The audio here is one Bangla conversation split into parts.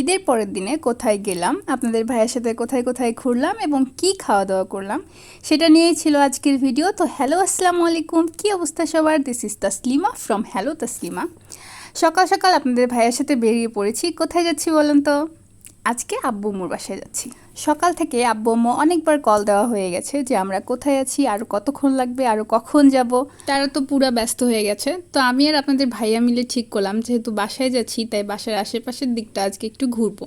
ঈদের পরের দিনে কোথায় গেলাম, আপনাদের ভাইয়ের সাথে কোথায় কোথায় ঘুরলাম এবং কি খাওয়া দাওয়া করলাম, সেটা নিয়েই ছিল আজকের ভিডিও। তো হ্যালো, আসসালামু আলাইকুম। কী অবস্থা সবার? This is Taslima from hello Taslima. সকাল সকাল আপনাদের ভাইয়ের সাথে বেরিয়ে পড়েছি। কোথায় যাচ্ছি বলুন তো? আজকে আব্বু আম্মুর বাসায় যাচ্ছি। সকাল থেকে আব্বু আম্মু অনেকবার কল দেওয়া হয়ে গেছে যে আমরা কোথায় আছি, আর কতক্ষণ লাগবে, আর কখন যাব। তারা তো পুরো ব্যস্ত হয়ে গেছে। তো আমি আর আপনাদের ভাইয়া মিলে ঠিক করলাম, যেহেতু বাসায় যাচ্ছি, তাই বাসার আশেপাশের দিকটা আজকে একটু ঘুরবো।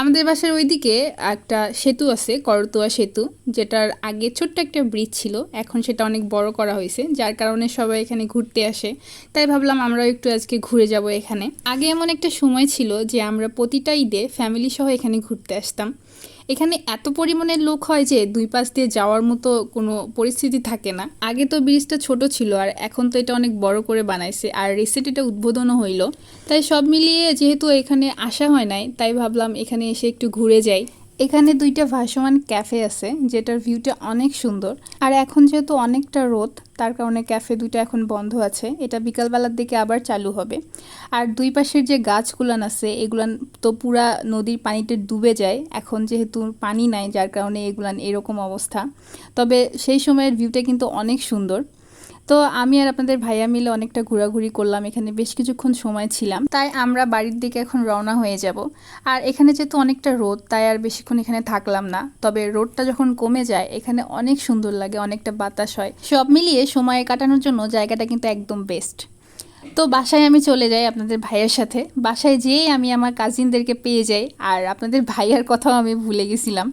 আমাদের বাসার ওইদিকে একটা সেতু আছে, করতোয়া সেতু, যেটার আগে ছোট্ট একটা ব্রিজ ছিল। এখন সেটা অনেক বড় করা হয়েছে, যার কারণে সবাই এখানে ঘুরতে আসে। তাই ভাবলাম আমরাও একটু আজকে ঘুরে যাব এখানে। আগে এমন একটা সময় ছিল যে আমরা প্রতিটা ঈদে ফ্যামিলি সহ এখানে ঘুরতে আসতাম। এখানে এত পরিমাণের লোক হয় যে দুই পাশ দিয়ে যাওয়ার মতো কোনো পরিস্থিতি থাকে না। আগে তো ব্রিজটা ছোট ছিল আর এখন তো এটা অনেক বড় করে বানাইছে আর রিসেন্ট এটা উদ্বোধনও হইল। তাই সব মিলিয়ে যেহেতু এখানে আসা হয় নাই, তাই ভাবলাম এখানে এসে একটু ঘুরে যাই। এখানে দুইটা ভাসমান ক্যাফে আছে, যেটার ভিউটা অনেক সুন্দর। আর এখন যেহেতু অনেকটা রোদ, তার কারণে ক্যাফে দুইটা এখন বন্ধ আছে। এটা বিকালবেলার দিকে আবার চালু হবে। আর দুই পাশের যে গাছগুলান আছে, এগুলান তো পুরা নদীর পানিতে ডুবে যায়। এখন যেহেতু পানি নাই, যার কারণে এগুলান এরকম অবস্থা। তবে সেই সময়ের ভিউটা কিন্তু অনেক সুন্দর। তো আমি আর আপনাদের ভাইয়া মিলে অনেকটা ঘোরাঘুরি করলাম, এখানে বেশ কিছুক্ষণ সময় ছিলাম। তাই আমরা বাড়ির দিকে এখন রওনা হয়ে যাব। আর এখানে যেহেতু অনেকটা রোদ, তাই আর বেশিক্ষণ এখানে থাকলাম না। তবে রোদটা যখন কমে যায়, এখানে অনেক সুন্দর লাগে, অনেকটা বাতাস হয়। সব মিলিয়ে সময় কাটানোর জন্য জায়গাটা কিন্তু একদম বেস্ট তো বাসায় আমি চলে যাই আপনাদের ভাইয়ের সাথে। বাসায় যেয়েই আমি আমার কাজিনদেরকে পেয়ে যাই, আর আপনাদের ভাইয়ার কথাও আমি ভুলে গেছিলাম।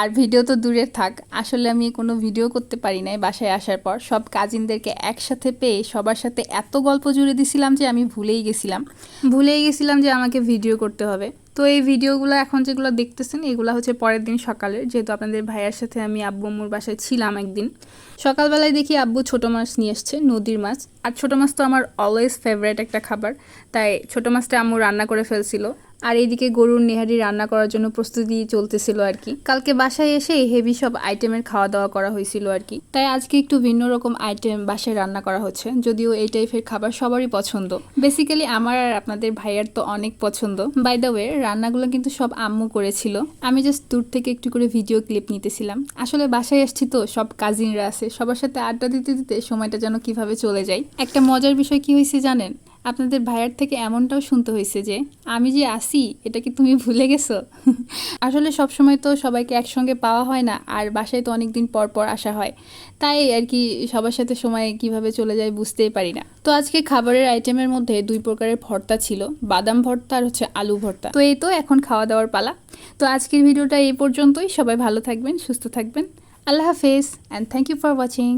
আর ভিডিও তো দূরে থাক, আসলে আমি কোনো ভিডিও করতে পারি নাই বাসায় আসার পর। সব কাজিনদেরকে একসাথে পেয়ে সবার সাথে এত গল্প জুড়ে দিছিলাম যে আমি ভুলেই গেছিলাম। ভুলেই গেছিলাম যে আমাকে ভিডিও করতে হবে। তো এই ভিডিওগুলো এখন যেগুলো দেখতেছেন, এগুলো হচ্ছে পরের দিন সকালের। যেহেতু আপনাদের ভাইয়ের সাথে আমি আব্বু আম্মুর বাসায় ছিলাম একদিন। সকালবেলায় দেখি আব্বু ছোটো মাছ নিয়ে এসছে নদীর মাছ। আর ছোটো মাছ তো আমার অলওয়েজ ফেভারেট একটা খাবার। তাই ছোটো মাছটা আম্মু রান্না করে ফেলছিল। আর এইদিকে গরুর নেহারি রান্না করার জন্য প্রস্তুতি চলতেছিল আর কি। কালকে বাসায় এসে হেভি সব আইটেমের খাওয়া দাওয়া করা হয়েছিল আর কি। তাই আজকে একটু ভিন্ন রকম আইটেম বাসায় রান্না করা হচ্ছে, যদিও এই টাইপের খাবার সবারই পছন্দ। বেসিক্যালি আমার আর আপনাদের ভাইয়ার তো অনেক পছন্দ। বাই দ্য ওয়ে রান্নাগুলো কিন্তু সব আম্মু করেছিল। আমি জাস্ট দূর থেকে একটু করে ভিডিও ক্লিপ নিতেছিলাম। আসলে বাসায় এসছি তো, সব কাজিনরা আছে। সবার সাথে আড্ডা দিতে দিতে সময়টা যেন কীভাবে চলে যায়। একটা মজার বিষয় কি হয়েছে জানেন? আপনাদের ভাইয়ার থেকে এমনটাও শুনতে হয়েছে যে, আমি যে আসি, এটা কি তুমি ভুলে গেছো? আসলে সব সময় তো সবাইকে একসঙ্গে পাওয়া হয় না, আর বাসায় তো অনেক দিন পর পর আসা হয়। তাই আর কি সবার সাথে সময় কীভাবে চলে যায় বুঝতেই পারি না। তো আজকে খাবারের আইটেমের মধ্যে দুই প্রকারের ভর্তা ছিল, বাদাম ভর্তা আর হচ্ছে আলু ভর্তা। তো এই তো এখন খাওয়া দাওয়ার পালা। তো আজকের ভিডিওটা এই পর্যন্তই। সবাই ভালো থাকবেন, সুস্থ থাকবেন। আল্লাহ হাফেজ and thank you for watching